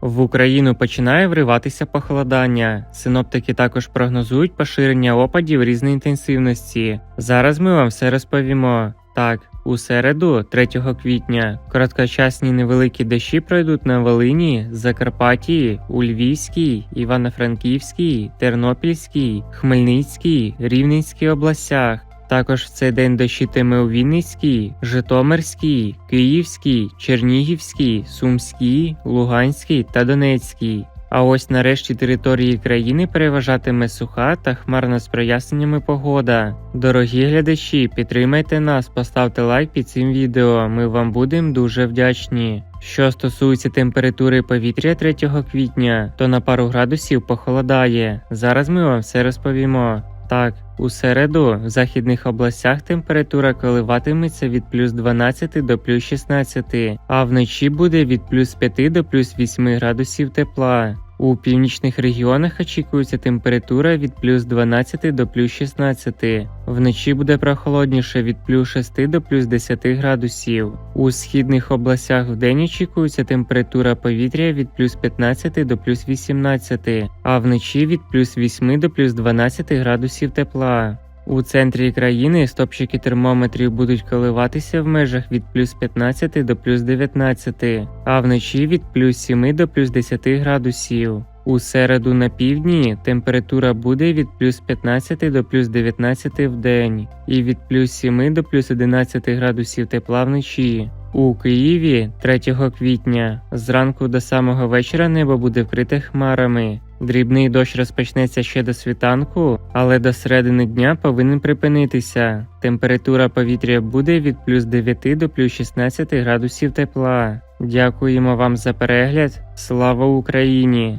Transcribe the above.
В Україну починає вриватися похолодання. Синоптики також прогнозують поширення опадів різної інтенсивності. Зараз ми вам все розповімо. Так, у середу, 3 квітня, короткочасні невеликі дощі пройдуть на Волині, Закарпатті, у Львівській, Івано-Франківській, Тернопільській, Хмельницькій, Рівненській областях. Також в цей день дощитиме у Вінницькій, Житомирській, Київській, Чернігівській, Сумській, Луганській та Донецькій. А ось нарешті території країни переважатиме суха та хмарна з проясненнями погода. Дорогі глядачі, підтримайте нас, поставте лайк під цим відео. Ми вам будемо дуже вдячні. Що стосується температури повітря 3 квітня, то на пару градусів похолодає. Зараз ми вам все розповімо. Так, у середу в західних областях температура коливатиметься від плюс 12 до плюс 16, а вночі буде від плюс 5 до плюс 8 градусів тепла. У північних регіонах очікується температура від плюс 12 до плюс 16. Вночі буде прохолодніше від плюс 6 до плюс 10 градусів. У східних областях вдень очікується температура повітря від плюс 15 до плюс 18, а вночі від плюс 8 до плюс 12 градусів тепла. У центрі країни стопчики термометрів будуть коливатися в межах від плюс 15 до плюс 19, а вночі від плюс 7 до плюс 10 градусів. У середу на півдні температура буде від плюс 15 до плюс 19 в день і від плюс 7 до плюс 11 градусів тепла вночі. У Києві 3 квітня зранку до самого вечора небо буде вкрите хмарами. Дрібний дощ розпочнеться ще до світанку, але до середини дня повинен припинитися. Температура повітря буде від плюс 9 до плюс 16 градусів тепла. Дякуємо вам за перегляд. Слава Україні!